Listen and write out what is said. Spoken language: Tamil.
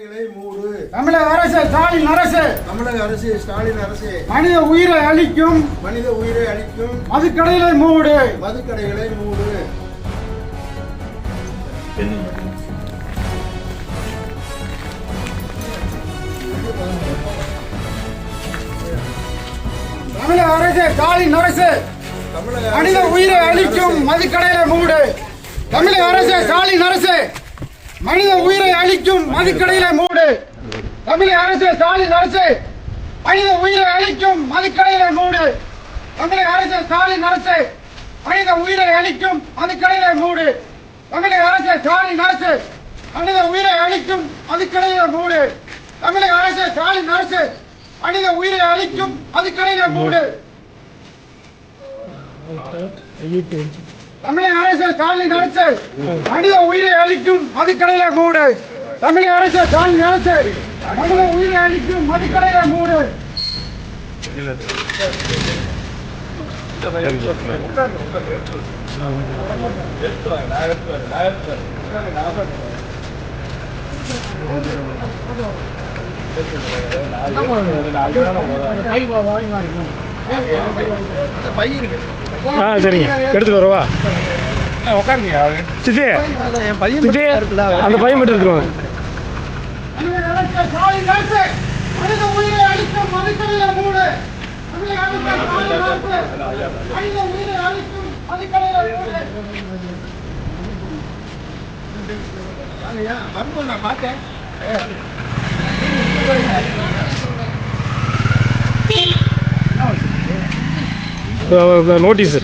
மூடு. தமிழக அரசு ஸ்டாலின் அரசு. தமிழக அரசு ஸ்டாலின் அரசு. மனித உயிரை அழிக்கும். மனித உயிரை அளிக்கும் மதுக்கடைகளை மூடு. மதுக்கடைகளை மூடு. தமிழக அரசு ஸ்டாலின் அரசு. மனித உயிரை அழிக்கும். அரசு, மதுக்கடைகளை மூடு. தமிழக அரசு ஸ்டாலின் அரசு. மனித உயிரை அழிக்கும் மதுக்கடையில மூடு. தமிழக அரசு ஸ்டாலின் அரசு மனித உயிரை அழிக்கும் மதுக்கடையில மூடு. தமிழக அரசு ஸ்டாலின் அரசு மனித உயிரை அழிக்கும் மதுக்கடையில மூடு. தமிழக அரசு ஸ்டாலின் அரசு மனித உயிரை அழிக்கும் மதுக்கடையில மூடு. தமிழக அரசு ஸ்டாலின் அரசு மனித உயிரை அழிக்கும் மதுக்கடையில மூடு. தமிழக அரசு ஸ்டாலின் அரசு மனித உயிரை அளிக்கும் மதுக்கடையில மூடு. தமிழக அரசு ஸ்டாலின் அரசு மனித உயிரை அளிக்கும் மதுக்கடையில மூடு. ஆ சரிங்க. எடுத்துட்டு வரவா? உட்காருங்க சித்தி சித்தி அந்த பையன் மட்டும் எடுத்துருவாங்க அரசு ஸ்டாலின் அரசு மனித உயிரை அளிக்கும் மதுக்கடையில மூடு தமிழக அரசு ஸ்டாலின் அரசு மனித உயிரை அளிக்கும் மதுக்கடையில மூடு நோட்டீஸ்.